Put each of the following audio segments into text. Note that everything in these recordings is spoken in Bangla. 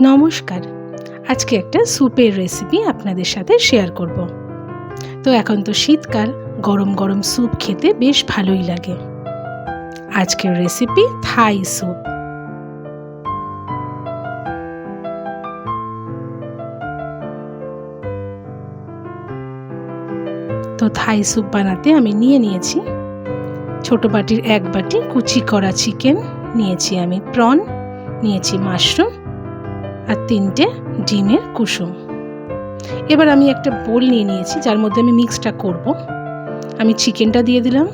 নমস্কার। আজকে একটা স্যুপের রেসিপি আপনাদের সাথে শেয়ার করব। তো এখন তো শীতকাল, গরম গরম স্যুপ খেতে বেশ ভালোই লাগে। আজকের রেসিপি থাই স্যুপ। তো থাই স্যুপ বানাতে আমি নিয়ে নিয়েছি। ছোট বাটির এক বাটি কুচি করা চিকেন নিয়েছি আমি প্রন নিয়েছি মাশরুম আর তিনটে ডিমের কুসুম। এবার আমি একটা বোল নিয়ে নিয়েছি, যার মধ্যে আমি মিক্সটা করব। আমি চিকেনটা দিয়ে দিলাম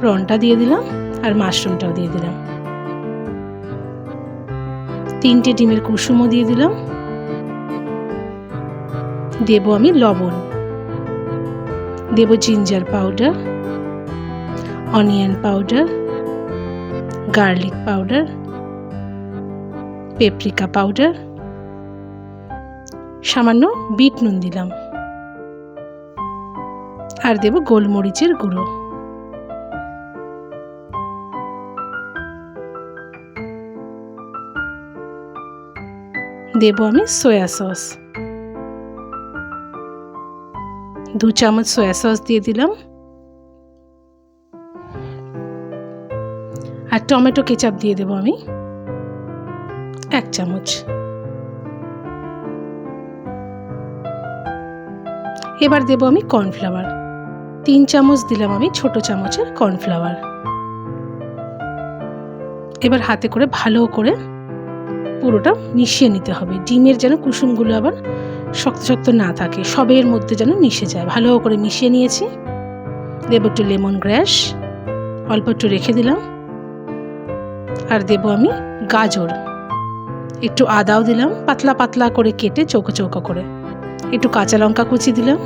প্রনটা দিয়ে দিলাম, আর মাশরুমটাও দিয়ে দিলাম। তিনটে ডিমের কুসুমও দিয়ে দিলাম। দেব আমি লবণ। দেব ginger powder onion powder garlic powder paprika powder সামান্য বিট নুন দিলাম। আর দেব গোলমরিচের গুঁড়ো। দেব আমি সয়া সস। দু চামচ সয়া সস দিয়ে দিলাম। আর টমেটো কেচাপ দিয়ে দেবো আমি। এক চামচ। এবার দেব আমি কর্নফ্লাওয়ার। তিন চামচ দিলাম আমি ছোট চামচের কর্নফ্লাওয়ার। এবার হাতে করে ভালো করে পুরোটা মিশিয়ে নিতে হবে। ডিমের যেন কুসুমগুলো আবার শক্ত শক্ত না থাকে, সবের মধ্যে যেন মিশে যায়। ভালো করে মিশিয়ে নিয়েছি। দেব একটু লেমন গ্র্যাশ অল্প একটু রেখে দিলাম। আর দেব আমি গাজর। একটু আদাও দিলাম, পাতলা পাতলা করে কেটে চৌকো চৌকো করে। একটু কাঁচা লঙ্কা কুচি দিলাম।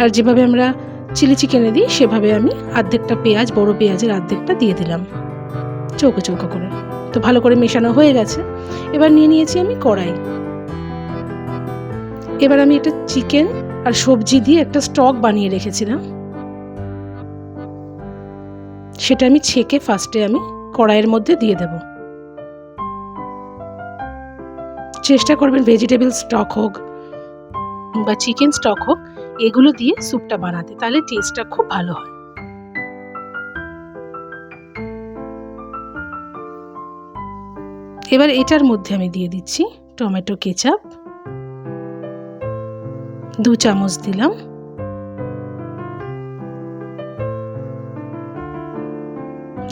আর যেভাবে আমরা চিলি চিকেনে দিই, সেভাবে আমি আর্ধেকটা পেঁয়াজ, বড় পেঁয়াজের আর্ধেকটা দিয়ে দিলাম। চৌকো চৌকো করে। তো ভালো করে মেশানো হয়ে গেছে। এবার নিয়ে নিয়েছি আমি কড়াই। এবার আমি একটা চিকেন আর সবজি দিয়ে একটা স্টক বানিয়ে রেখেছিলাম। সেটা আমি ছেঁকে ফার্স্টে আমি কড়াইয়ের মধ্যে দিয়ে দেব। চেষ্টা করবেন ভেজিটেবল স্টক হোক বা চিকেন স্টক হোক, এগুলো দিয়ে স্যুপটা বানাতে, তাহলে টেস্টটা খুব ভালো হয়। এবার এটার মধ্যে আমি দিয়ে দিচ্ছি টমেটো কেচাপ। দু চামচ দিলাম।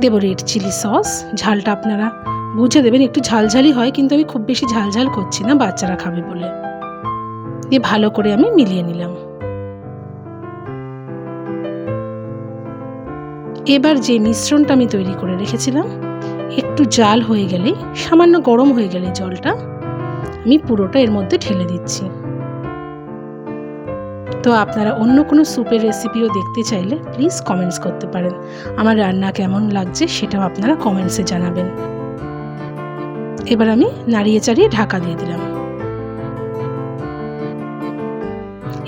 দেবো রেড চিলি সস ঝালটা আপনারা বুঝে দেবেন, একটু ঝালঝালি হয়, কিন্তু আমি খুব বেশি ঝালঝাল করছি না, বাচ্চারা খাবে বলে। দিয়ে ভালো করে আমি মিলিয়ে নিলাম। এবার যে মিশ্রণটা আমি তৈরি করে রেখেছিলাম, একটু জাল হয়ে গেলেই, সামান্য গরম হয়ে গেলে জলটা আমি পুরোটা এর মধ্যে ঢেলে দিচ্ছি। তো আপনারা অন্য কোনো স্যুপের রেসিপিও দেখতে চাইলে প্লিজ কমেন্টস করতে পারেন। আমার রান্না কেমন লাগছে সেটাও আপনারা কমেন্টসে জানাবেন। এবার আমি নাড়িয়ে চাড়িয়ে ঢাকা দিয়ে দিলাম।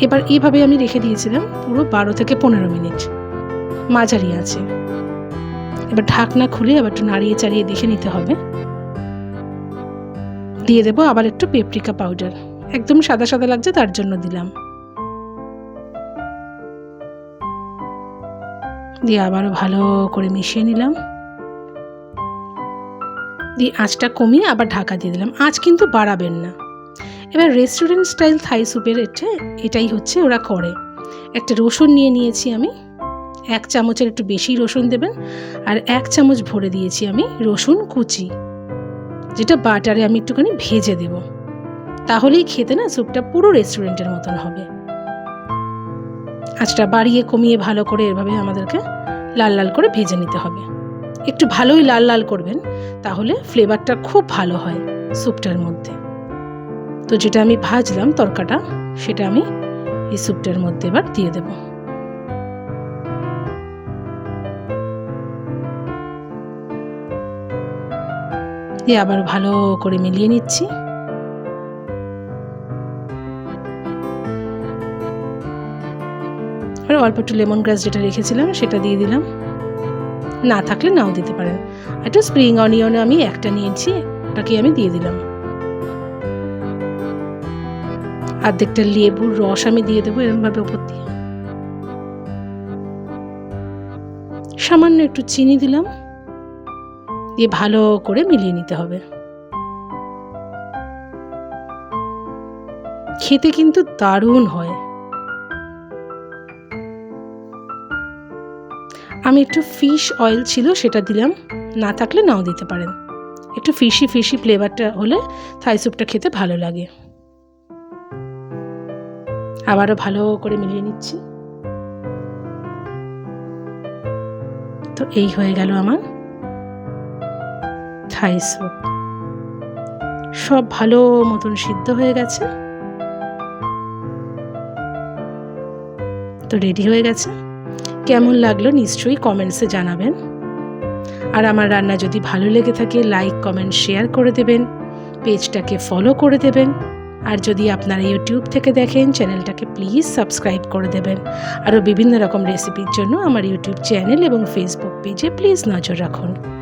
এবার এইভাবে আমি রেখে দিয়েছিলাম পুরো বারো থেকে পনেরো মিনিট। মাঝারি আছে। এবার ঢাকনা খুলে আবার একটু নাড়িয়ে চাড়িয়ে দেখে নিতে হবে। দিয়ে দেবো আবার একটু পেপরিকা পাউডার একদম সাদা সাদা লাগছে, তার জন্য দিলাম। দিয়ে আবারও ভালো করে মিশিয়ে নিলাম। দিয়ে আঁচটা কমিয়ে আবার ঢাকা দিয়ে দিলাম। আঁচ কিন্তু বাড়াবেন না। এবার রেস্টুরেন্ট স্টাইল থাই স্যুপের এটা, এটাই হচ্ছে ওরা করে। একটা রসুন নিয়ে নিয়েছি আমি, এক চামচের একটু বেশি রসুন দেবেন, আর এক চামচ ভরে দিয়েছি আমি রসুন কুচি, যেটা বাটারে আমি একটুখানি ভেজে দেব। তাহলেই খেতে না স্যুপটা পুরো রেস্টুরেন্টের মতন হবে। আঁচটা বাড়িয়ে কমিয়ে ভালো করে এভাবে আমাদেরকে লাল লাল করে ভেজে নিতে হবে। একটু ভালোই লাল লাল করবেন, তাহলে ফ্লেভারটা খুব ভালো হয় স্যুপটার মধ্যে। তো যেটা আমি ভাজলাম তরকাটা, সেটা আমি এই স্যুপটার মধ্যে এবার দিয়ে দেব। দিয়ে আবার ভালো করে মিলিয়ে নিচ্ছি। আর অল্প একটু লেমন গ্রাস যেটা রেখেছিলাম, সেটা দিয়ে দিলাম। না থাকলে নাও দিতে পারেন। একটু স্প্রিং অনিয়নে আমি একটা নিয়েছি ওটাকে আমি দিয়ে দিলাম। অর্ধেকটা লেবুর রস আমি দিয়ে দেবো, এরমভাবে ওপর দিয়ে। সামান্য একটু চিনি দিলাম, দিয়ে ভালো করে মিলিয়ে নিতে হবে। খেতে কিন্তু দারুণ হয়। আমি একটু ফিশ অয়েল ছিল, সেটা দিলাম। না থাকলে নাও দিতে পারেন। একটু ফিশি ফিশি ফ্লেভারটা হলে থাই স্যুপটা খেতে ভালো লাগে। আবারও ভালো করে মিলিয়ে নিচ্ছি। তো এই হয়ে গেল আমার থাই স্যুপ। সব ভালো মতন সিদ্ধ হয়ে গেছে। তো রেডি হয়ে গেছে। কেমন লাগল নিশ্চয়ই কমেন্টসে জানাবেন। আর আমার রান্না যদি ভালো লেগে থাকে লাইক কমেন্ট শেয়ার করে দেবেন। পেজটাকে ফলো করে দেবেন। আর যদি আপনারা ইউটিউব থেকে দেখেন, চ্যানেলটাকে প্লিজ সাবস্ক্রাইব করে দেবেন। আরও বিভিন্ন রকম রেসিপির জন্য আমার ইউটিউব চ্যানেল এবং ফেসবুক পেজে প্লিজ নজর রাখুন।